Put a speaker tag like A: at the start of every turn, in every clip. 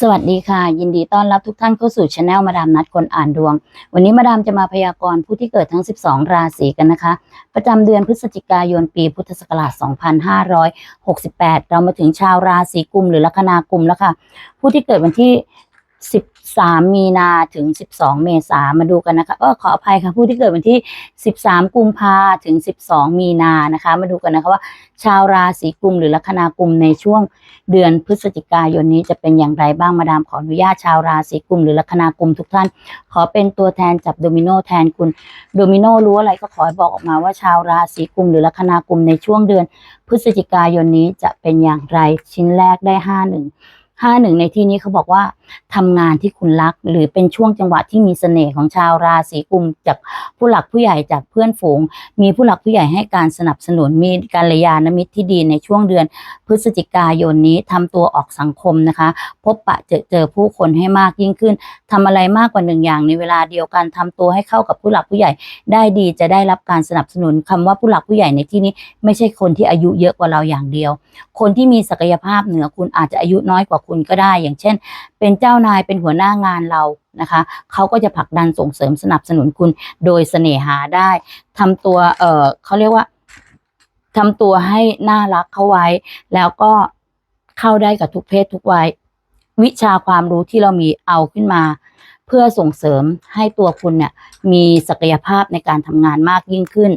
A: สวัสดีค่ะ ยินดีต้อนรับทุกท่านเข้าสู่ช anel มาดามนัดคนอ่านดวง วันนี้มาดามจะมาพยากรณ์ผู้ที่เกิดทั้ง 12 ราศีกันนะคะ ประจำเดือนพฤศจิกายนปีพุทธศักราช 2568 เรามาถึงชาวราศีกุมหรือลัคนากุมแล้วค่ะ ผู้ที่เกิดวันที่ 13มีนาถึง12เมษามาดูกันนะคะเออขออภัยค่ะผู้ที่เกิดวันที่13กุมภาถึง12มีนานะคะ มาดูกันนะคะว่า ชาวราศีกุมหรือลัคนากุมในช่วงเดือนพฤศจิกายนนี้จะเป็นอย่างไรบ้างมาดามขออนุญาตชาวราศีกุมหรือลัคนากุมทุกท่าน ขอเป็นตัวแทนจับโดมิโนแทนคุณโดมิโนรู้อะไรก็ขอบอกออกมาว่าชาวราศีกุมหรือลัคนากุมในช่วงเดือนพฤศจิกายนนี้จะเป็นอย่างไรชิ้นแรกได้ห้าหนึ่ง ห้าหนึ่งในที่นี้เขาบอกว่าทำงานที่คุณรัก หรือเป็นช่วงจังหวะที่มีเสน่ห์ของชาวราศีกุมจากผู้หลักผู้ใหญ่จากเพื่อนฝูง มีผู้หลักผู้ใหญ่ให้การสนับสนุนมีการยานมิตรที่ดีในช่วงเดือน พฤศจิกายนนี้ทำตัวออกสังคมนะคะ พบปะเจอเจอผู้คนให้มากยิ่งขึ้นทำอะไรมากกว่าหนึ่งอย่างในเวลาเดียวกันทำตัวให้เข้ากับผู้หลักผู้ใหญ่ ได้ดีจะได้รับการสนับสนุนคำว่าผู้หลักผู้ใหญ่ในที่นี้ ไม่ใช่คนที่อายุเยอะกว่าเราอย่างเดียว คนที่มีศักยภาพเหนือคุณอาจจะอายุน้อยกว่าคุณก็ได้ อย่างเช่น เป็นเจ้านายเป็นหัวหน้างานเรานะคะเขาก็จะผลักดันส่งเสริมสนับสนุนคุณโดยเสน่หาได้ทำตัวเออเขาเรียกว่าทำตัวให้น่ารักเข้าไว้ แล้วก็เข้าได้กับทุกเพศทุกวัยวิชาความรู้ที่เรามีเอาขึ้นมา เพื่อส่งเสริมให้ตัวคุณเนี่ยมีศักยภาพในการทำงานมากยิ่งขึ้น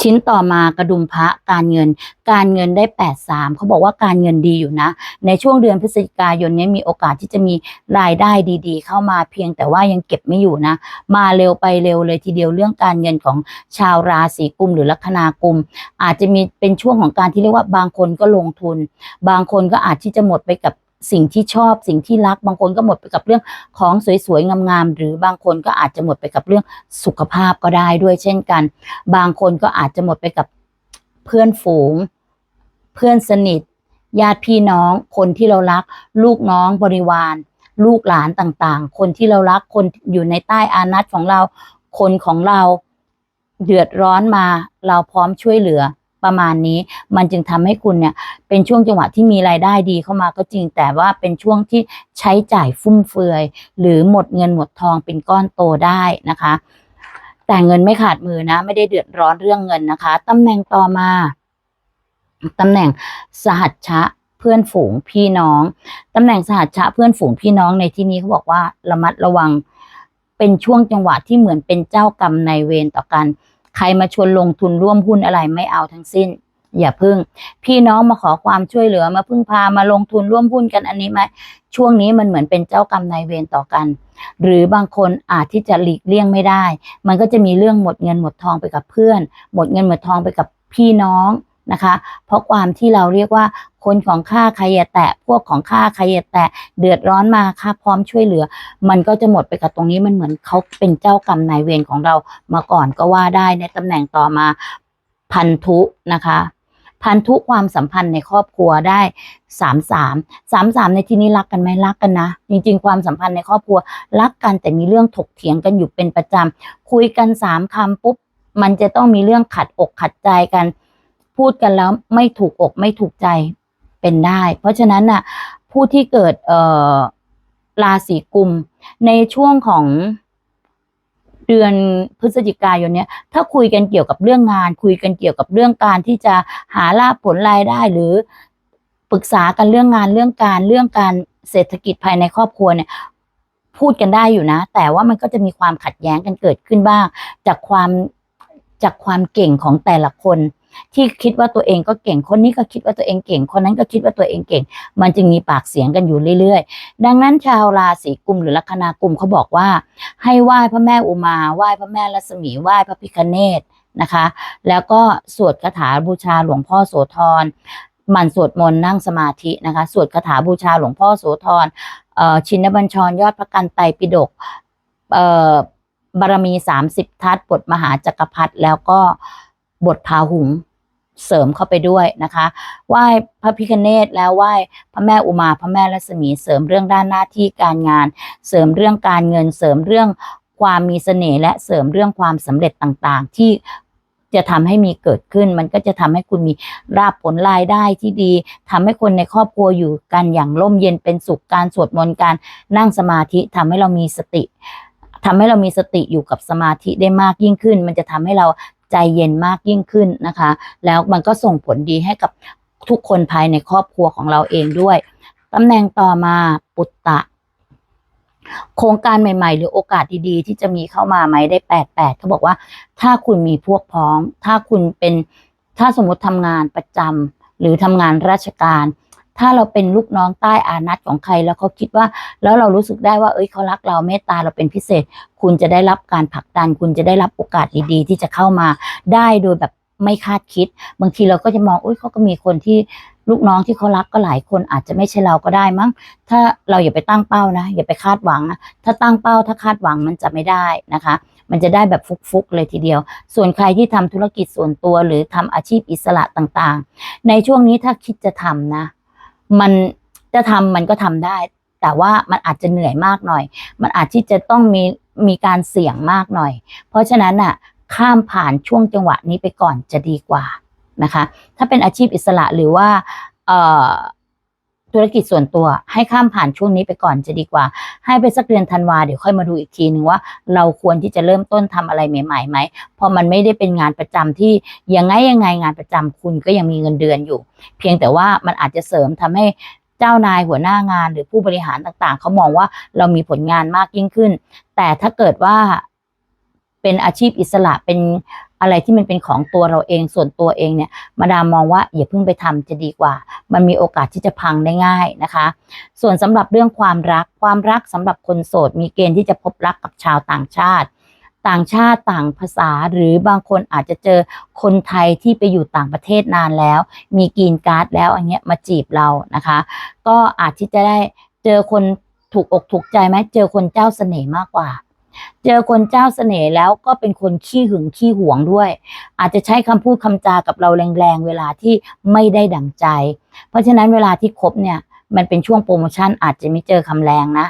A: ชิ้นต่อมากระดุมพระการเงิน การเงินได้แปดสามเขาบอกว่าการเงินดีอยู่นะ ในช่วงเดือนพฤศจิกายนนี้มีโอกาสที่จะมีรายได้ดีๆ เข้ามาเพียงแต่ว่ายังเก็บไม่อยู่นะ มาเร็วไปเร็วเลยทีเดียวเรื่องการเงินของชาวราศีกุมหรือลัคนากุม อาจจะมีเป็นช่วงของการที่เรียกว่าบางคนก็ลงทุน บางคนก็อาจที่จะหมดไปกับ สิ่งที่ชอบสิ่งที่รักบางคนก็หมดไปกับเรื่องของสวยๆงามๆหรือบางคนก็อาจจะหมดไปกับเรื่องสุขภาพก็ได้ด้วยเช่นกัน บางคนก็อาจจะหมดไปกับเพื่อนฝูง เพื่อนสนิท ญาติพี่น้อง คนที่เรารัก ลูกน้องบริวาร ลูกหลานต่างๆ คนที่เรารักคนอยู่ในใต้อานัตของเรา คนของเราเดือดร้อนมา เราพร้อมช่วยเหลือ ประมาณนี้ มันจึงทำให้คุณเนี่ยเป็นช่วงจังหวะที่มีรายได้ดีเข้ามาก็จริง แต่ว่าเป็นช่วงที่ใช้จ่ายฟุ่มเฟือย หรือหมดเงินหมดทองเป็นก้อนโตได้นะคะ แต่เงินไม่ขาดมือนะ ไม่ได้เดือดร้อนเรื่องเงินนะคะตำแหน่งต่อมาตำแหน่งสหัชชะเพื่อนฝูงพี่น้องตำแหน่งสหัชชะเพื่อนฝูงพี่น้องในที่นี้เขาบอกว่าระมัดระวังเป็นช่วงจังหวะที่เหมือนเป็นเจ้ากรรมนายเวรต่อกัน ใครมาชวนลงทุนร่วมหุ้นอะไรไม่เอาทั้งสิ้น อย่าพึ่ง พี่น้องมาขอความช่วยเหลือมาพึ่งพามาลงทุนร่วมหุ้นกันอันนี้ไหมช่วงนี้มันเหมือนเป็นเจ้ากรรมนายเวรต่อกัน หรือบางคนอาจที่จะหลีกเลี่ยงไม่ได้ มันก็จะมีเรื่องหมดเงินหมดทองไปกับเพื่อน หมดเงินหมดทองไปกับพี่น้อง นะคะ เพราะความที่เราเรียกว่าคนของข้าใครอย่าแตะพวกของข้าใครอย่าแตะเดือดร้อนมาข้าพร้อมช่วยเหลือ มันก็จะหมดไปกับตรงนี้มันเหมือนเขาเป็นเจ้ากรรมนายเวรของเรามาก่อนก็ว่าได้ในตำแหน่งต่อมาพันธุนะคะพันธุความสัมพันธ์ในครอบครัวได้สามสามสามสามในที่นี้รักกันไหมรักกันนะ จริง ๆ ความสัมพันธ์ในครอบครัว รักกันแต่มีเรื่องถกเถียงกันอยู่เป็นประจำคุยกันสามคำปุ๊บมันจะต้องมีเรื่องขัดอกขัดใจกัน พูดกันแล้วไม่ถูกอกไม่ถูกใจเป็นได้ เพราะฉะนั้นน่ะผู้ที่เกิดเอ่อราศีกุม ในช่วงของเดือนพฤศจิกายนเนี้ยถ้าคุยกันเกี่ยวกับเรื่องงาน คุยกันเกี่ยวกับเรื่องการที่จะหาลาภผลรายได้หรือปรึกษากันเรื่องงานเรื่องการเรื่องการเศรษฐกิจภายในครอบครัวเนี่ยพูดกันได้อยู่นะ แต่ว่ามันก็จะมีความขัดแย้งกันเกิดขึ้นบ้าง จากความจากความเก่งของแต่ละคน ที่คิดว่าตัวเองก็เก่งคนนี้ก็คิดว่าตัวเองเก่ง คนนั้นก็คิดว่าตัวเองเก่ง มันจึงมีปากเสียงกันอยู่เรื่อยๆ ดังนั้นชาวราศีกุมหรือลัคนากุมเขาบอกว่า ให้ไหว้พระแม่อุมาไหว้พระแม่รัศมีไหว้พระพิคเนตนะคะ แล้วก็สวดคาถาบูชาหลวงพ่อโสธรหมั่นสวดมนต์นั่งสมาธินะคะ สวดคาถาบูชาหลวงพ่อโสธรชินบัญชรยอดพระกันไตรปิฎกบารมีสามสิบทัศบทมหาจักรพรรดิแล้วก็บทพาหุง เสริมเข้าไปด้วยนะคะไหว้พระพิคเนตแล้วไหว้พระแม่อุมาพระแม่รัศมีเสริมเรื่องด้านหน้าที่การงาน เสริมเรื่องการเงินเสริมเรื่องความมีเสน่ห์และเสริมเรื่องความสำเร็จต่างๆ ที่จะทำให้มีเกิดขึ้น มันก็จะทำให้คุณมีราบผลรายได้ที่ดีทำให้คนในครอบครัวอยู่กันอย่างร่มเย็นเป็นสุขการสวดมนต์การนั่งสมาธิทำให้เรามีสติทำให้เรามีสติอยู่กับสมาธิได้มากยิ่งขึ้น มันจะทำให้เรา ใจเย็นมากยิ่งขึ้นนะคะ แล้วมันก็ส่งผลดีให้กับทุกคนภายในครอบครัวของเราเองด้วยตำแหน่งต่อมาปุตตะ โครงการใหม่ ๆ หรือโอกาสดีๆ ที่จะมีเข้ามาไหมได้แปดแปดเขาบอกว่า ถ้าคุณมีพวกพ้อง ถ้าคุณเป็นถ้าสมมติทำงานประจำหรือทำงานราชการ ถ้าเราเป็นลูกน้องใต้อานัตของใครแล้วเขาคิดว่า แล้วเรารู้สึกได้ว่า เอ้ยเขารักเราเมตตาเราเป็นพิเศษ คุณจะได้รับการผลักดัน คุณจะได้รับโอกาสดีๆ ที่จะเข้ามาได้โดยแบบไม่คาดคิด บางทีเราก็จะมองอุ้ยเขาก็มีคนที่ลูกน้องที่เขารักก็หลายคนอาจจะไม่ใช่เราก็ได้มั้ง ถ้าเราอย่าไปตั้งเป้านะ อย่าไปคาดหวังนะ ถ้าตั้งเป้าถ้าคาดหวังมันจะไม่ได้นะคะ มันจะได้แบบฟุกๆเลยทีเดียว ส่วนใครที่ทำธุรกิจส่วนตัวหรือทำอาชีพอิสระต่างๆ ในช่วงนี้ถ้าคิดจะทำนะ มันจะทำมันก็ทำได้ แต่ว่ามันอาจจะเหนื่อยมากหน่อย มันอาจที่จะต้องมีมีการเสี่ยงมากหน่อย เพราะฉะนั้นอะข้ามผ่านช่วงจังหวะนี้ไปก่อนจะดีกว่านะคะ ถ้าเป็นอาชีพอิสระหรือว่าเอ่อ ธุรกิจส่วนตัวให้ข้ามผ่านช่วงนี้ไปก่อนจะดีกว่า ให้ไปสักเดือนธันวาเดี๋ยวค่อยมาดูอีกทีหนึ่งว่า เราควรที่จะเริ่มต้นทำอะไรใหม่ๆไหมเพราะมันไม่ได้เป็นงานประจำที่ยังไงยังไงงานประจำคุณก็ยังมีเงินเดือนอยู่ เพียงแต่ว่ามันอาจจะเสริมทำให้เจ้านายหัวหน้างานหรือผู้บริหารต่างๆ เขามองว่าเรามีผลงานมากยิ่งขึ้น แต่ถ้าเกิดว่าเป็นอาชีพอิสระเป็น อะไรที่มันเป็นของตัวเราเองส่วนตัวเองเนี่ย มาดามมองว่าอย่าเพิ่งไปทำจะดีกว่า มันมีโอกาสที่จะพังได้ง่ายนะคะ ส่วนสำหรับเรื่องความรักความรักสำหรับคนโสด มีเกณฑ์ที่จะพบรักกับชาวต่างชาติ ต่างชาติต่างภาษาหรือบางคนอาจจะเจอคนไทยที่ไปอยู่ต่างประเทศนานแล้ว มีกรีนการ์ดแล้วอันเนี้ยมาจีบเรานะคะ ก็อาจที่จะได้เจอคนถูกอกถูกใจไหมเจอคนเจ้าเสน่ห์มากกว่า เจอคนเจ้าเสน่ห์แล้วก็เป็นคนขี้หึงขี้หวงด้วย อาจจะใช้คำพูดคำจากับเราแรงๆ เวลาที่ไม่ได้ดั่งใจ เพราะฉะนั้นเวลาที่คบเนี่ยมันเป็นช่วงโปรโมชั่นอาจจะไม่เจอคำแรงนะ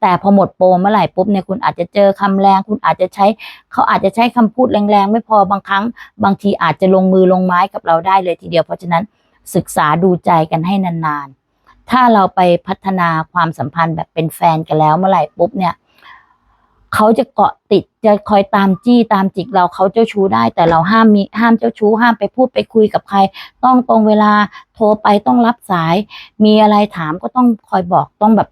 A: แต่พอหมดโปรเมื่อไหร่ปุ๊บเนี่ยคุณอาจจะเจอคำแรง คุณอาจจะใช้เขาอาจจะใช้คำพูดแรงๆ ไม่พอบางครั้ง บางทีอาจจะลงมือลงไม้กับเราได้เลยทีเดียว เพราะฉะนั้นศึกษาดูใจกันให้นานๆ ถ้าเราไปพัฒนาความสัมพันธ์แบบเป็นแฟนกันแล้วเมื่อไหร่ปุ๊บเนี่ย เขาจะเกาะติดจะคอยตามจี้ตามจิกเราเขาเจ้าชู้ได้ แต่เราห้ามมีห้ามเจ้าชู้ห้ามไปพูดไปคุยกับใคร ต้องตรงเวลาโทรไปต้องรับสาย มีอะไรถามก็ต้องคอยบอกต้องแบบ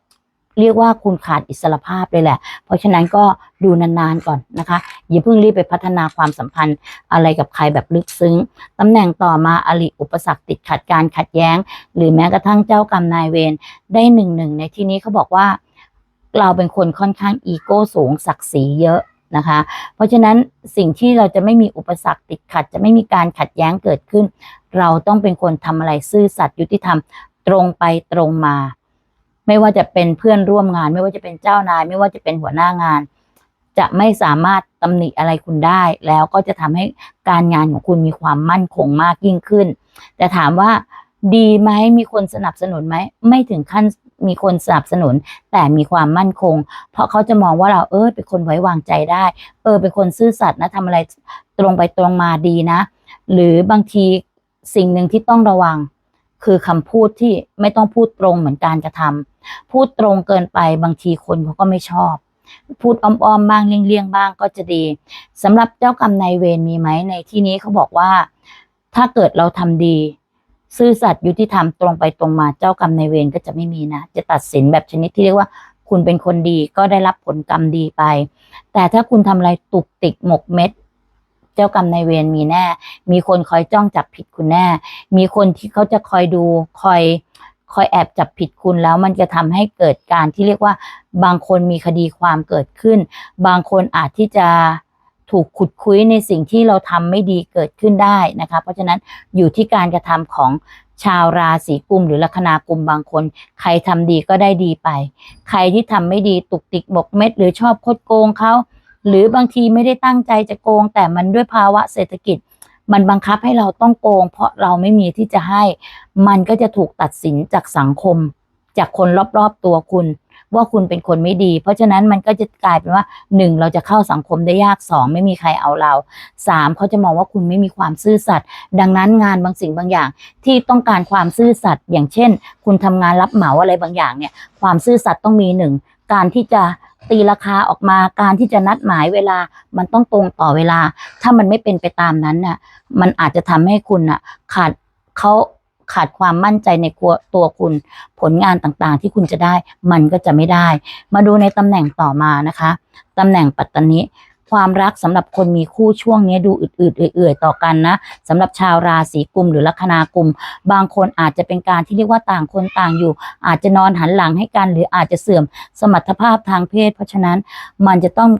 A: เรียกว่าคุณขาดอิสรภาพเลยแหละ เพราะฉะนั้นก็ดูนานๆก่อนนะคะอย่าเพิ่งรีบไปพัฒนาความสัมพันธ์อะไรกับใครแบบลึกซึ้งตำแหน่งต่อมาอริอุปสรรคติดขัดการขัดแย้ง หรือแม้กระทั่งเจ้ากรรมนายเวรได้หนึ่งหนึ่งในที่นี้เขาบอกว่า เราเป็นคนค่อนข้างอีโก้สูงศักดิ์ศรีเยอะนะคะ เพราะฉะนั้นสิ่งที่เราจะไม่มีอุปสรรคติดขัด จะไม่มีการขัดแย้งเกิดขึ้น เราต้องเป็นคนทำอะไรซื่อสัตย์ยุติธรรมตรงไปตรงมา ไม่ว่าจะเป็นเพื่อนร่วมงาน ไม่ว่าจะเป็นเจ้านาย ไม่ว่าจะเป็นหัวหน้างาน จะไม่สามารถตำหนิอะไรคุณได้ แล้วก็จะทำให้การงานของคุณมีความมั่นคงมากยิ่งขึ้น แต่ถามว่าดีไหมมีคนสนับสนุนไหมไม่ถึงขั้น มีคนสนับสนุน แต่มีความมั่นคง เพราะเขาจะมองว่าเราเออเป็นคนไว้วางใจได้ เออ เป็นคนซื่อสัตย์นะทำอะไรตรงไปตรงมาดีนะ หรือบางทีสิ่งหนึ่งที่ต้องระวัง คือคำพูดที่ไม่ต้องพูดตรงเหมือนการกระทำพูดตรงเกินไปบางทีคนเขาก็ไม่ชอบ พูดอ้อมๆบ้างเลี่ยงๆบ้างก็จะดีสำหรับเจ้ากรรมนายเวรมีไหมในที่นี้เขาบอกว่า ถ้าเกิดเราทำดี ซื่อสัตย์ยุติธรรมตรงไปตรงมาเจ้ากรรมในเวรก็จะไม่มีนะ จะตัดสินแบบชนิดที่เรียกว่า คุณเป็นคนดีก็ได้รับผลกรรมดีไป แต่ถ้าคุณทำอะไรตุกติกหมกเม็ด เจ้ากรรมในเวรมีแน่ มีคนคอยจ้องจับผิดคุณแน่ มีคนที่เขาจะคอยดูคอยคอยแอบจับผิดคุณแล้วมันจะทำให้เกิดการที่เรียกว่า บางคนมีคดีความเกิดขึ้น บางคนอาจที่จะ ถูกขุดคุยในสิ่งที่เราทำไม่ดีเกิดขึ้นได้นะคะ เพราะฉะนั้นอยู่ที่การกระทำของชาวราศีกุมหรือลัคนากุมบางคน ใครทำดีก็ได้ดีไป ใครที่ทำไม่ดีตุกติกหมกเม็ด หรือชอบคดโกงเขาหรือบางทีไม่ได้ตั้งใจจะโกง แต่มันด้วยภาวะเศรษฐกิจ มันบังคับให้เราต้องโกง เพราะเราไม่มีที่จะให้ มันก็จะถูกตัดสินจากสังคม จากคนรอบๆตัวคุณ ว่าคุณเป็นคนไม่ดี เพราะฉะนั้นมันก็จะกลายเป็นว่าหนึ่งเราจะเข้าสังคมได้ยากสองไม่มีใครเอาเราสามเขาจะมองว่าคุณไม่มีความซื่อสัตย์ดังนั้นงานบางสิ่งบางอย่าง ที่ต้องการความซื่อสัตย์อย่างเช่น คุณทำงานรับเหมาอะไรบางอย่างเนี่ย ความซื่อสัตย์ต้องมีหนึ่งการที่จะตีราคาออกมาการที่จะนัดหมายเวลามันต้องตรงต่อเวลา ถ้ามันไม่เป็นไปตามนั้นน่ะมันอาจจะทำให้คุณน่ะขาดเขา ขาดความมั่นใจในตัวคุณผลงานต่างๆ ที่คุณจะได้มันก็จะไม่ได้ มาดูในตำแหน่งต่อมานะคะตำแหน่งปัตตานิความรักสำหรับคนมีคู่ช่วงนี้ดูอืดๆเอื่อยๆต่อกันนะสำหรับชาวราศีกุมหรือลัคนากุม บางคนอาจจะเป็นการที่เรียกว่าต่างคนต่างอยู่ อาจจะนอนหันหลังให้กัน หรืออาจจะเสื่อมสมรรถภาพทางเพศ เพราะฉะนั้นมันจะต้อง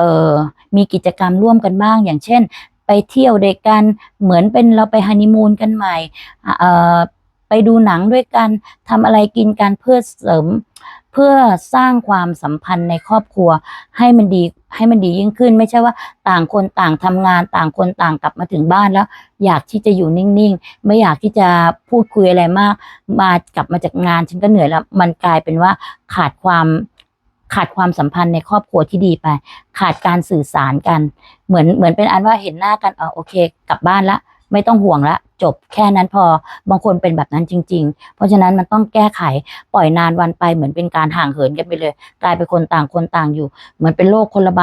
A: ออมีกิจกรรมร่วมกันบ้าง อย่างเช่น ไปเที่ยวเด็กกันเหมือนเป็นเราไปฮันนีมูนกันใหม่เออไปดูหนังด้วยกันทำอะไรกินกันเพื่อเสริมเพื่อสร้างความสัมพันธ์ในครอบครัวให้มันดีให้มันดียิ่งขึ้น ไม่ใช่ว่าต่างคนต่างทำงานต่างคนต่างกลับมาถึงบ้านแล้ว อยากที่จะอยู่นิ่งๆ ไม่อยากที่จะพูดคุยอะไรมาก มากลับมาจากงานฉันก็เหนื่อยแล้ว มันกลายเป็นว่าขาดความ ขาดความสัมพันธ์ในครอบครัวที่ดีไป ขาดการสื่อสารกัน เหมือนเหมือนเป็นอันว่าเห็นหน้ากันอ๋อโอเค กลับบ้านละ ไม่ต้องห่วงละ จบแค่นั้นพอบางคนเป็นแบบนั้นจริง ๆ เพราะฉะนั้นมันต้องแก้ไขปล่อยนานวันไปเหมือนเป็นการห่างเหินกันไปเลย กลายเป็นคนต่างคนต่างอยู่ เหมือนเป็นโรคคนละใบ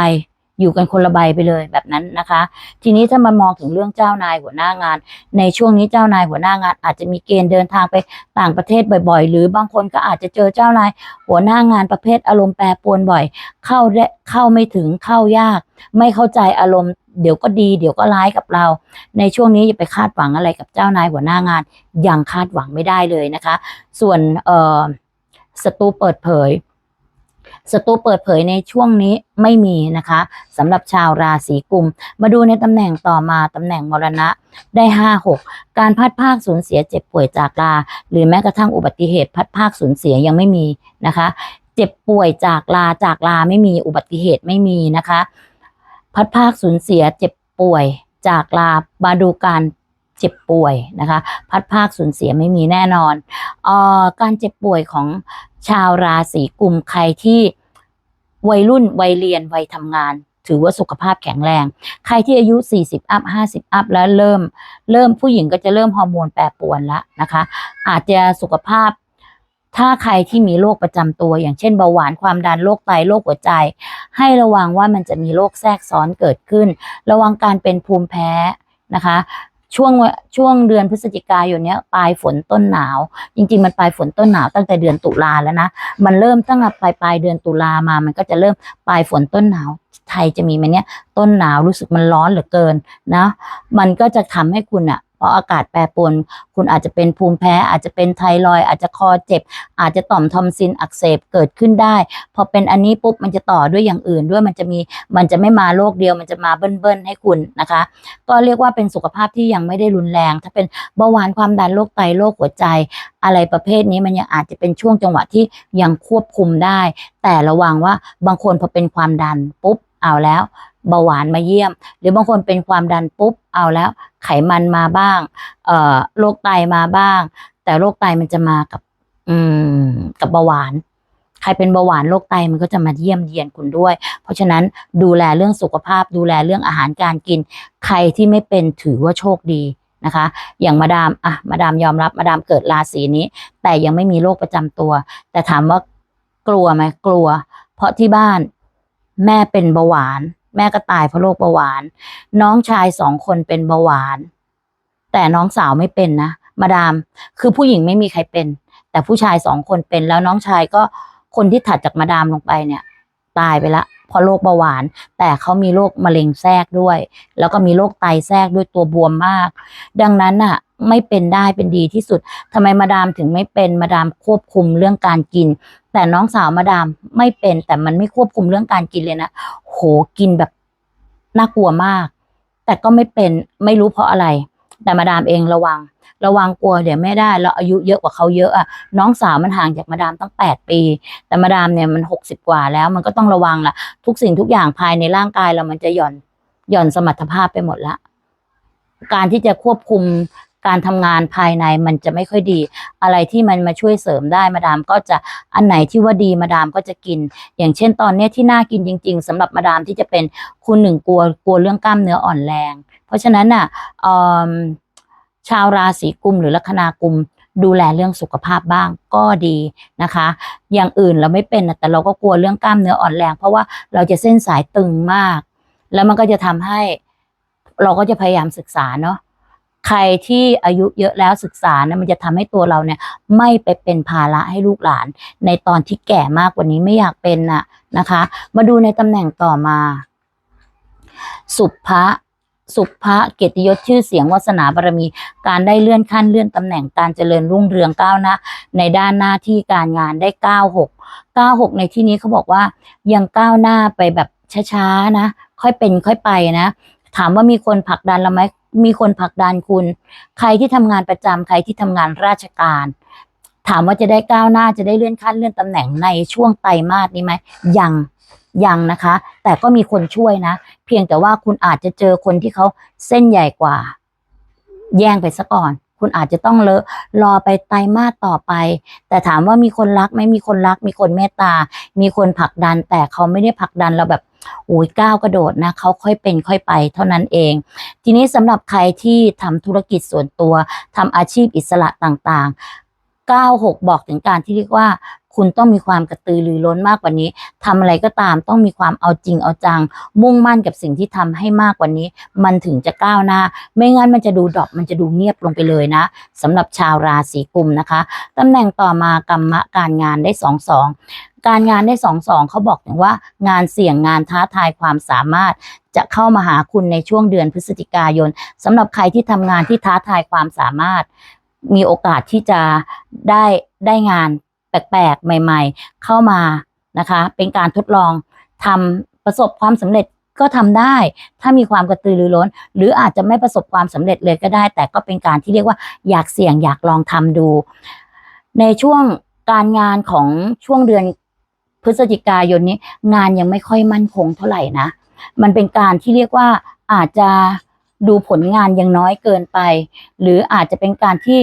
A: อยู่กันคนละใบไปเลยแบบนั้นนะคะ ทีนี้ถ้ามามองถึงเรื่องเจ้านายหัวหน้างาน ในช่วงนี้เจ้านายหัวหน้างาน อาจจะมีเกณฑ์เดินทางไปต่างประเทศบ่อย ๆ หรือบางคนก็อาจจะเจอเจ้านายหัวหน้างานประเภทอารมณ์แปรปรวนบ่อย เข้าได้เข้าไม่ถึงเข้ายาก ไม่เข้าใจอารมณ์เดี๋ยวก็ดีเดี๋ยวก็ร้ายกับเรา ในช่วงนี้อย่าไปคาดหวังอะไรกับเจ้านายหัวหน้างานยังคาดหวังไม่ได้เลยนะคะ ส่วนเอ่อศัตรูเปิดเผย ศัตรูเปิดเผยในช่วงนี้ไม่มีนะคะสำหรับชาวราศีกุม มาดูในตำแหน่งต่อมาตำแหน่งมรณะได้ห้าหกการพัดภาคสูญเสียเจ็บป่วยจากลา หรือแม้กระทั่งอุบัติเหตุพัดภาคสูญเสียยังไม่มีนะคะ เจ็บป่วยจากลาจากลาไม่มีอุบัติเหตุไม่มีนะคะ พัดภาคสูญเสียเจ็บป่วยจากลามาดูการ เจ็บป่วยนะคะ พัดภาคสูญเสียไม่มีแน่นอนออการเจ็บป่วยของชาวราศีกุมใครที่วัยรุ่นวัยเรียนวัยทำงาน ถือว่าสุขภาพแข็งแรง ใครที่อายุ 40 อัพ 50 อัพ แล้วเริ่ม เริ่มผู้หญิงก็จะเริ่มฮอร์โมนแปรปรวนแล้วนะคะ อาจจะสุขภาพถ้าใครที่มีโรคประจำตัว อย่างเช่นเบาหวานความดันโรคไตโรคหัวใจ ให้ระวังว่ามันจะมีโรคแทรกซ้อนเกิดขึ้น ระวังการเป็นภูมิแพ้นะคะ ช่วงช่วงเดือนพฤศจิกายนเนี้ยปลายฝนต้นหนาว จริง ๆ มันปลายฝนต้นหนาวตั้งแต่เดือนตุลาแล้วนะมันเริ่มตั้งแต่ปลายปลายเดือนตุลามา มันก็จะเริ่มปลายฝนต้นหนาว ไทยจะมีไหมเนี้ยต้นหนาวรู้สึกมันร้อนเหลือเกินนะ มันก็จะทำให้คุณอะ เพราะอากาศแปรปรวนคุณอาจจะเป็นภูมิแพ้อาจจะเป็นไทรอยอาจจะคอเจ็บ อาจจะต่อมทอมซินอักเสบเกิดขึ้นได้ พอเป็นอันนี้ปุ๊บมันจะต่อด้วยอย่างอื่นด้วยมันจะมีมันจะไม่มาโรคเดียว มันจะมาเบิ้ลๆให้คุณนะคะ ก็เรียกว่าเป็นสุขภาพที่ยังไม่ได้รุนแรง ถ้าเป็นเบาหวานความดันโรคไตโรคหัวใจ อะไรประเภทนี้มันยังอาจจะเป็นช่วงจังหวะที่ยังควบคุมได้ แต่ระวังว่าบางคนพอเป็นความดันปุ๊บเอาแล้ว เบาหวานมาเยี่ยม หรือบางคนเป็นความดันปุ๊บเอาแล้ว ไขมันมาบ้างเอ่อโรคไตมาบ้าง แต่โรคไตมันจะมากับ อืม กับเบาหวาน ใครเป็นเบาหวานโรคไตมันก็จะมาเยี่ยมเยียนคุณด้วย เพราะฉะนั้นดูแลเรื่องสุขภาพ ดูแลเรื่องอาหารการกิน ใครที่ไม่เป็นถือว่าโชคดีนะคะ อย่างมาดามอะมาดามยอมรับมาดามเกิดราศีนี้ แต่ยังไม่มีโรคประจำตัว แต่ถามว่ากลัวไหมกลัว เพราะที่บ้านแม่เป็นเบาหวาน แม่ก็ตายเพราะโรคเบาหวาน น้องชายสองคนเป็นเบาหวาน แต่น้องสาวไม่เป็นนะมาดาม คือผู้หญิงไม่มีใครเป็น แต่ผู้ชายสองคนเป็นแล้วน้องชายก็คนที่ถัดจากมาดามลงไปเนี่ย ตายไปละเพราะโรคเบาหวาน แต่เขามีโรคมะเร็งแทรกด้วย แล้วก็มีโรคไตแทรกด้วยตัวบวมมาก ดังนั้นน่ะ ไม่เป็นได้เป็นดีที่สุดทำไมมาดามถึงไม่เป็นมาดามควบคุมเรื่องการกิน แต่น้องสาวมาดามไม่เป็น แต่มันไม่ควบคุมเรื่องการกินเลยนะโหกินแบบน่ากลัวมาก แต่ก็ไม่เป็นไม่รู้เพราะอะไร แต่มาดามเองระวัง ระวังกลัวเดี๋ยวไม่ได้เราอายุเยอะกว่าเขาเยอะอะน้องสาวมันห่างจากมาดามตั้งแปดปี แต่มาดามเนี่ยมันหกสิบกว่าแล้ว มันก็ต้องระวังละทุกสิ่งทุกอย่างภายในร่างกายเรามันจะหย่อนหย่อนสมรรถภาพไปหมดละการที่จะควบคุม การทำงานภายในมันจะไม่ค่อยดี อะไรที่มันมาช่วยเสริมได้มาดามก็จะอันไหนที่ว่าดีมาดามก็จะกิน อย่างเช่นตอนนี้ที่น่ากินจริง ๆสำหรับมาดามที่จะเป็นคุณหนึ่งกลัวกลัวเรื่องกล้ามเนื้ออ่อนแรง เพราะฉะนั้นน่ะเอิ่มชาวราศีกุมหรือลัคนากุมดูแลเรื่องสุขภาพบ้างก็ดีนะคะ อย่างอื่นเราไม่เป็นแต่เราก็กลัวเรื่องกล้ามเนื้ออ่อนแรง เพราะว่าเราจะเส้นสายตึงมาก แล้วมันก็จะทำให้เราก็จะพยายามศึกษาเนาะ ใครที่อายุเยอะแล้วศึกษานะมันจะทำให้ตัวเราเนี่ยไม่ไปเป็นภาระให้ลูกหลาน ในตอนที่แก่มากกว่านี้ไม่อยากเป็นน่ะนะคะ มาดูในตำแหน่งต่อมา สุภะสุภะเกียรติยศชื่อเสียงวาสนาบารมี การได้เลื่อนขั้นเลื่อนตำแหน่งการเจริญรุ่งเรืองก้าวหน้าในด้านหน้าที่การงานได้ก้าวหกก้าวหกในที่นี้เขาบอกว่ายังก้าวหน้าไปแบบช้าๆนะ ค่อยเป็นค่อยไปนะ ถามว่ามีคนผลักดันเราไหม มีคนผลักดันคุณ ใครที่ทำงานประจำใครที่ทำงานราชการ ถามว่าจะได้ก้าวหน้าจะได้เลื่อนขั้นเลื่อนตำแหน่งในช่วงไตรมาสนี้ไหมยังยังนะคะ แต่ก็มีคนช่วยนะ เพียงแต่ว่าคุณอาจจะเจอคนที่เขาเส้นใหญ่กว่า แย่งไปซะก่อน คุณอาจจะต้องเลอะรอไปไตรมาสต่อไป แต่ถามว่ามีคนรักไหมมีคนรัก มีคนเมตตา มีคนผลักดัน แต่เขาไม่ได้ผลักดันเราแบบ อ้ยก้าวกระโดดนะเขาค่อยเป็นค่อยไปเท่านั้นเอง ทีนี้สำหรับใครที่ทำธุรกิจส่วนตัวทำอาชีพอิสระต่างๆ 96 บอกถึงการที่เรียกว่าคุณต้องมีความกระตือรือร้นมากกว่านี้ทำอะไรก็ตามต้องมีความเอาจริงเอาจัง มุ่งมั่นกับสิ่งที่ทำให้มากกว่านี้ มันถึงจะก้าวหน้า ไม่งั้นมันจะดูดรอปมันจะดูเงียบลงไปเลยนะสำหรับชาวราศีกุมนะคะตำแหน่งต่อมากรรมะการงานได้สองสอง การงานได้สองสองเขาบอกถึงว่างานเสี่ยงงานท้าทายความสามารถจะเข้ามาหาคุณในช่วงเดือนพฤศจิกายนสำหรับใครที่ทำงานที่ท้าทายความสามารถ มีโอกาสที่จะได้ได้งานแปลกๆ ใหม่ ๆ เข้ามานะคะ เป็นการทดลองทำประสบความสำเร็จก็ทำได้ ถ้ามีความกระตือรือร้น หรืออาจจะไม่ประสบความสำเร็จเลยก็ได้ แต่ก็เป็นการที่เรียกว่าอยากเสี่ยงอยากลองทำดู ในช่วงการงานของช่วงเดือน พฤศจิกายนนี้ งานยังไม่ค่อยมั่นคงเท่าไหร่นะ มันเป็นการที่เรียกว่าอาจจะดูผลงานยังน้อยเกินไป หรืออาจจะเป็นการที่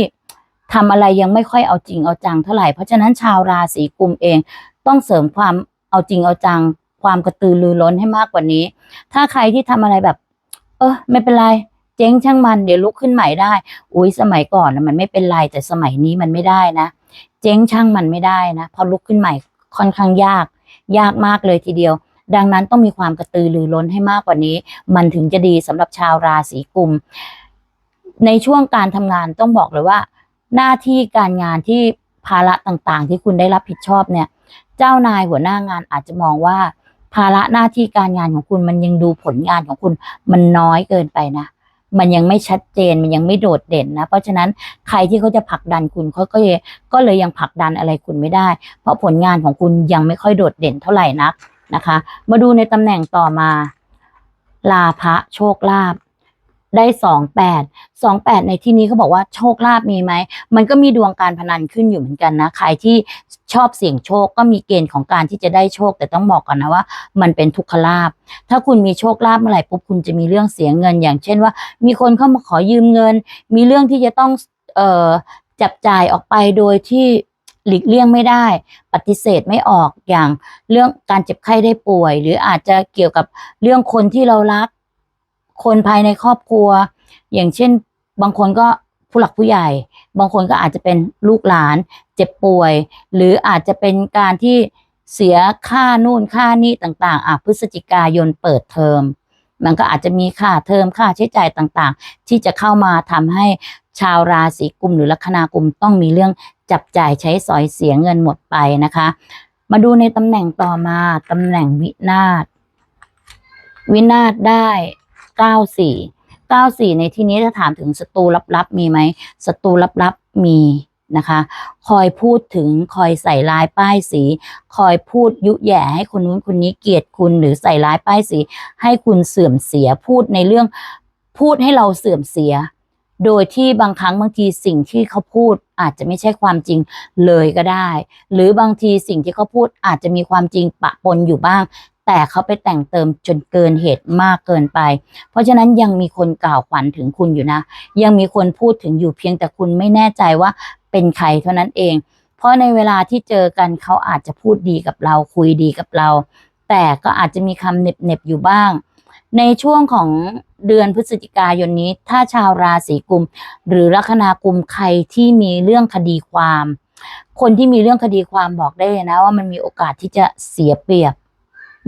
A: ทำอะไรยังไม่ค่อยเอาจริงเอาจังเท่าไหร่ เพราะฉะนั้นชาวราศีกุมเองต้องเสริมความเอาจริงเอาจัง ความกระตือรือร้นให้มากกว่านี้ ถ้าใครที่ทำอะไรแบบ เออไม่เป็นไรเจ๊งช่างมันเดี๋ยวลุกขึ้นใหม่ได้ อุ้ยสมัยก่อนนะมันไม่เป็นไรแต่สมัยนี้มันไม่ได้นะ เจ๊งช่างมันไม่ได้นะพอลุกขึ้นใหม่ ค่อนข้างยาก ยากมากเลยทีเดียว ดังนั้นต้องมีความกระตือรือร้นให้มากกว่านี้ มันถึงจะดีสำหรับชาวราศีกุม ในช่วงการทำงานต้องบอกเลยว่า หน้าที่การงานที่ภาระต่างๆ ที่คุณได้รับผิดชอบเนี่ย เจ้านายหัวหน้างานอาจจะมองว่า ภาระหน้าที่การงานของคุณมันยังดูผลงานของคุณมันน้อยเกินไปนะ มันยังไม่ชัดเจนมันยังไม่โดดเด่นนะ เพราะฉะนั้นใครที่เขาจะผลักดันคุณเขาก็เลยก็เลยยังผลักดันอะไรคุณไม่ได้ เพราะผลงานของคุณยังไม่ค่อยโดดเด่นเท่าไหร่นักนะคะ มาดูในตำแหน่งต่อมา ลาภะโชคลาภ ได้สองแปดสองแปดในที่นี้เขาบอกว่าโชคลาภมีไหม มันก็มีดวงการพนันขึ้นอยู่เหมือนกันนะ ใครที่ชอบเสี่ยงโชคก็มีเกณฑ์ของการที่จะได้โชค แต่ต้องบอกก่อนนะว่า มันเป็นทุกขลาภ ถ้าคุณมีโชคลาภเมื่อไหร่ปุ๊บคุณจะมีเรื่องเสียเงิน อย่างเช่นว่า มีคนเข้ามาขอยืมเงิน มีเรื่องที่จะต้องเอ่อจับจ่ายออกไปโดยที่หลีกเลี่ยงไม่ได้ ปฏิเสธไม่ออกอย่างเรื่องการเจ็บไข้ได้ป่วย หรืออาจจะเกี่ยวกับเรื่องคนที่เรารัก คนภายในครอบครัว อย่างเช่น บางคนก็ผู้หลักผู้ใหญ่ บางคนก็อาจจะเป็นลูกหลาน เจ็บป่วย หรืออาจจะเป็นการที่เสียค่านู่นค่านี่ต่างๆอะพฤศจิกายนเปิดเทอม มันก็อาจจะมีค่าเทอมค่าใช้จ่ายต่างๆ ที่จะเข้ามาทำให้ชาวราศีกุมหรือลัคนากุมต้องมีเรื่องจับจ่ายใช้สอยเสียเงินหมดไปนะคะ มาดูในตำแหน่งต่อมาตำแหน่งวินาศวินาศได้ เก้าสี่เก้าสี่ในที่นี้ถ้าถามถึงศัตรูลับๆ มีไหมศัตรูลับๆ มีนะคะ คอยพูดถึงคอยใส่ร้ายป้ายสี คอยพูดยุแย่ให้คนนู้นคนนี้เกลียดคุณหรือใส่ร้ายป้ายสี ให้คุณเสื่อมเสียพูดในเรื่องพูดให้เราเสื่อมเสีย โดยที่บางครั้งบางทีสิ่งที่เขาพูดอาจจะไม่ใช่ความจริงเลยก็ได้ หรือบางทีสิ่งที่เขาพูดอาจจะมีความจริงปะปนอยู่บ้าง แต่เขาไปแต่งเติมจนเกินเหตุมากเกินไป เพราะฉะนั้นยังมีคนกล่าวขวัญถึงคุณอยู่นะ ยังมีคนพูดถึงอยู่เพียงแต่คุณไม่แน่ใจว่าเป็นใครเท่านั้นเอง เพราะในเวลาที่เจอกันเขาอาจจะพูดดีกับเราคุยดีกับเรา แต่ก็อาจจะมีคำเหน็บๆอยู่บ้าง ในช่วงของเดือนพฤศจิกายนนี้ ถ้าชาวราศีกุม หรือลัคนากุมใครที่มีเรื่องคดีความ คนที่มีเรื่องคดีความบอกได้เลยนะว่ามันมีโอกาสที่จะเสียเปรียบ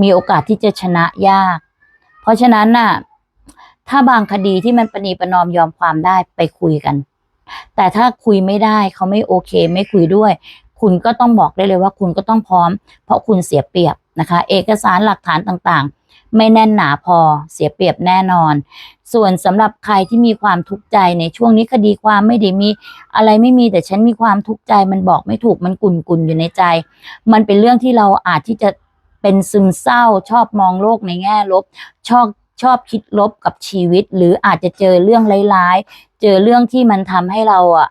A: มีโอกาสที่จะชนะยาก เพราะฉะนั้นน่ะ ถ้าบางคดีที่มันประนีประนอมยอมความได้ไปคุยกัน แต่ถ้าคุยไม่ได้เขาไม่โอเค ไม่คุยด้วย คุณก็ต้องบอกได้เลยว่าคุณก็ต้องพร้อม เพราะคุณเสียเปรียบนะคะ เอกสารหลักฐานต่างๆ ไม่แน่นหนาพอเสียเปรียบแน่นอน ส่วนสำหรับใครที่มีความทุกข์ใจในช่วงนี้คดีความไม่ได้มี อะไรไม่มีแต่ฉันมีความทุกข์ใจ มันบอกไม่ถูกมันกุ่นกุนๆอยู่ในใจ มันเป็นเรื่องที่เราอาจที่จะ เป็นซึมเศร้า ชอบมองโลกในแง่ลบ ชอบชอบคิดลบกับชีวิต หรืออาจจะเจอเรื่องร้ายๆ เจอเรื่องที่มันทำให้เราอะ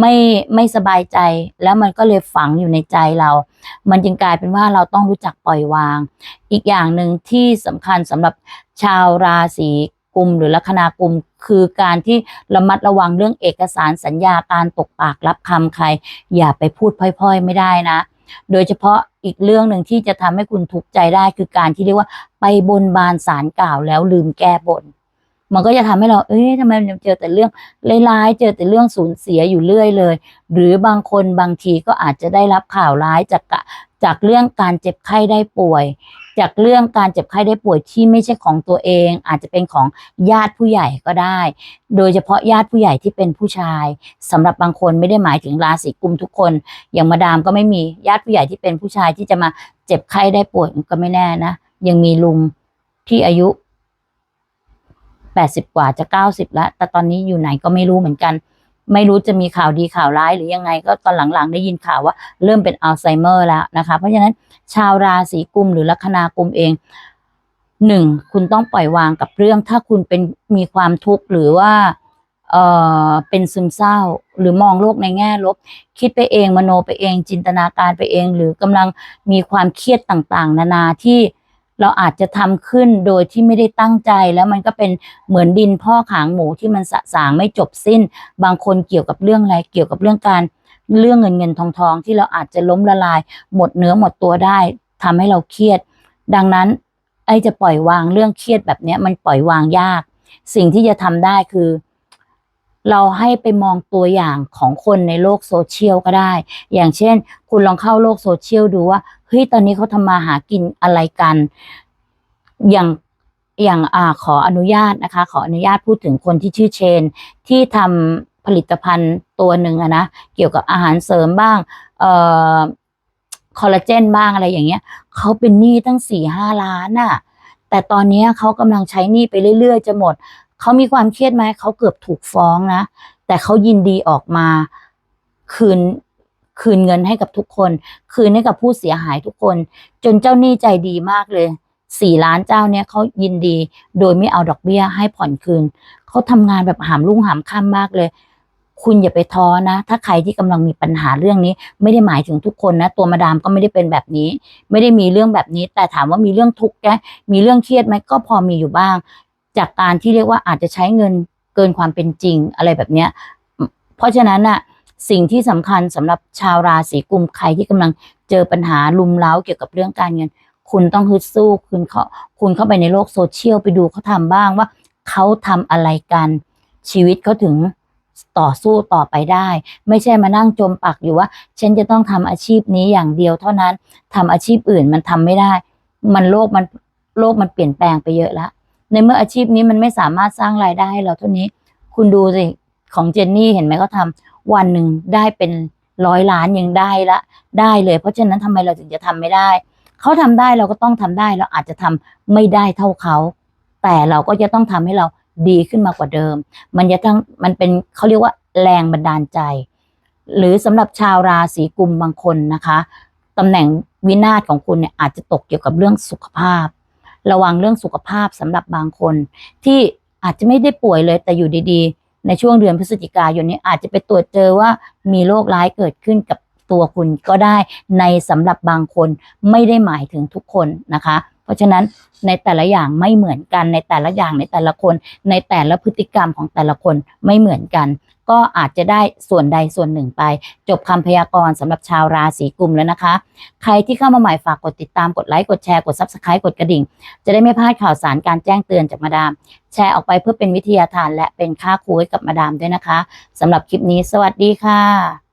A: ไม่ไม่สบายใจแล้วมันก็เลยฝังอยู่ในใจเรา มันจึงกลายเป็นว่าเราต้องรู้จักปล่อยวาง อีกอย่างหนึ่งที่สำคัญสำหรับชาวราศีกุมหรือลัคนากุมคือการที่ระมัดระวังเรื่องเอกสารสัญญาการตกปากรับคำใคร อย่าไปพูดพล่อยๆ ไม่ได้นะ โดยเฉพาะอีกเรื่องหนึ่งที่จะทำให้คุณทุกข์ใจได้คือการที่เรียกว่าไปบนบานสารกล่าวแล้วลืมแก้บน มันก็จะทำให้เรา เอ๊ะทำไมมันเจอแต่เรื่องร้ายๆ เจอแต่เรื่องสูญเสียอยู่เรื่อยเลย หรือบางคนบางทีก็อาจจะได้รับข่าวร้ายจากกะ จากเรื่องการเจ็บไข้ได้ป่วย จากเรื่องการเจ็บไข้ได้ป่วยที่ไม่ใช่ของตัวเอง อาจจะเป็นของญาติผู้ใหญ่ก็ได้ โดยเฉพาะญาติผู้ใหญ่ที่เป็นผู้ชายสำหรับบางคนไม่ได้หมายถึงราศีกุมทุกคน อย่างมาดามก็ไม่มีญาติผู้ใหญ่ที่เป็นผู้ชายที่จะมาเจ็บไข้ได้ป่วยก็ไม่แน่นะ ยังมีลุงที่อายุแปดสิบกว่าจะเก้าสิบแล้วแต่ตอนนี้อยู่ไหนก็ไม่รู้เหมือนกัน ไม่รู้จะมีข่าวดีข่าวร้ายหรือยังไง ก็ตอนหลังๆ ได้ยินข่าวว่าเริ่มเป็นอัลไซเมอร์แล้วนะคะ เพราะฉะนั้นชาวราศีกุมหรือลัคนากุมเองหนึ่งคุณต้องปล่อยวางกับเรื่อง ถ้าคุณเป็นมีความทุกข์หรือว่าเออเป็นซึมเศร้า หรือมองโลกในแง่ลบ คิดไปเองมโนไปเองจินตนาการไปเอง หรือกำลังมีความเครียดต่างๆ นานาที่ เราอาจจะทำขึ้นโดยที่ไม่ได้ตั้งใจแล้วมันก็เป็นเหมือนดินพ่อกหางหมูที่มันสะสางไม่จบสิ้น บางคนเกี่ยวกับเรื่องอะไรเกี่ยวกับเรื่องการเรื่องเงินเงินทองทองที่เราอาจจะล้มละลาย หมดเนื้อหมดตัวได้ทำให้เราเครียด ดังนั้นไอ้จะปล่อยวางเรื่องเครียดแบบนี้มันปล่อยวางยาก สิ่งที่จะทำได้คือ เราให้ไปมองตัวอย่างของคนในโลกโซเชียลก็ได้ อย่างเช่น คุณลองเข้าโลกโซเชียลดูว่าเฮ้ยตอนนี้เขาทำมาหากินอะไรกัน อย่างอย่างอ่าขออนุญาตนะคะ ขออนุญาตพูดถึงคนที่ชื่อเชน ที่ทำผลิตภัณฑ์ตัวหนึ่งอะนะเกี่ยวกับอาหารเสริมบ้างเอ่อคอลลาเจนบ้างอะไรอย่างเงี้ยเขาเป็นหนี้ตั้งสี่ห้าล้านน่ะแต่ตอนนี้เขากำลังใช้หนี้ไปเรื่อยๆ จะหมด เขามีความเครียดไหมเขาเกือบถูกฟ้องนะ แต่เขายินดีออกมาคืนคืนเงินให้กับทุกคน คืนให้กับผู้เสียหายทุกคน จนเจ้าหนี้ใจดีมากเลยสี่ล้านเจ้าเนี้ยเขายินดี โดยไม่เอาดอกเบี้ยให้ผ่อนคืนเขาทำงานแบบหามรุ่งหามค่ำมากเลย คุณอย่าไปท้อนะ ถ้าใครที่กำลังมีปัญหาเรื่องนี้ ไม่ได้หมายถึงทุกคนนะ ตัวมาดามก็ไม่ได้เป็นแบบนี้ ไม่ได้มีเรื่องแบบนี้ แต่ถามว่ามีเรื่องทุกข์แกมีเรื่องเครียดไหมก็พอมีอยู่บ้าง จากการที่เรียกว่าอาจจะใช้เงินเกินความเป็นจริงอะไรแบบเนี้ย เพราะฉะนั้นน่ะสิ่งที่สำคัญสำหรับชาวราศีกุมใครที่กำลังเจอปัญหาลุมเล้าเกี่ยวกับเรื่องการเงิน คุณต้องฮึดสู้คุณเขาคุณเข้าไปในโลกโซเชียลไปดูเขาทำบ้างว่าเขาทำอะไรกันชีวิตเขาถึงต่อสู้ต่อไปได้ ไม่ใช่มานั่งจมปักอยู่ว่า ฉันจะต้องทำอาชีพนี้อย่างเดียวเท่านั้นทำอาชีพอื่นมันทำไม่ได้ มันโลกมันโลกมันเปลี่ยนแปลงไปเยอะแล้ว ในเมื่ออาชีพนี้มันไม่สามารถสร้างรายได้ให้เราเท่านี้ คุณดูสิของเจนนี่เห็นไหมเขาทำวันหนึ่งได้เป็นร้อยล้านยังได้ละได้เลย เพราะฉะนั้นทำไมเราถึงจะทำไม่ได้ เขาทำได้เราก็ต้องทำได้เราอาจจะทำไม่ได้เท่าเขา แต่เราก็จะต้องทำให้เราดีขึ้นมากว่าเดิม มันจะทั้งมันเป็นเขาเรียกว่าแรงบันดาลใจ หรือสำหรับชาวราศีกุมบางคนนะคะตำแหน่งวินาศของคุณเนี่ยอาจจะตกเกี่ยวกับเรื่องสุขภาพ ระวังเรื่องสุขภาพสำหรับบางคน ที่อาจจะไม่ได้ป่วยเลยแต่อยู่ดีๆ ในช่วงเดือนพฤศจิกายนนี้อาจจะไปตรวจเจอว่ามีโรคร้ายเกิดขึ้นกับตัวคุณก็ได้ในสำหรับบางคนไม่ได้หมายถึงทุกคนนะคะ เพราะฉะนั้นในแต่ละอย่างไม่เหมือนกัน ในแต่ละอย่างในแต่ละคน ในแต่ละพฤติกรรมของแต่ละคนไม่เหมือนกัน ก็อาจจะได้ส่วนใดส่วนหนึ่งไป จบคำพยากรณ์สำหรับชาวราศีกุมแล้วนะคะ ใครที่เข้ามาใหม่ฝากกดติดตามกดไลค์กดแชร์กด subscribe กดกระดิ่ง จะได้ไม่พลาดข่าวสารการแจ้งเตือนจากมาดาม แชร์ออกไปเพื่อเป็นวิทยาทานและเป็นค่าครูให้กับมาดามด้วยนะคะสำหรับคลิปนี้ สวัสดีค่ะ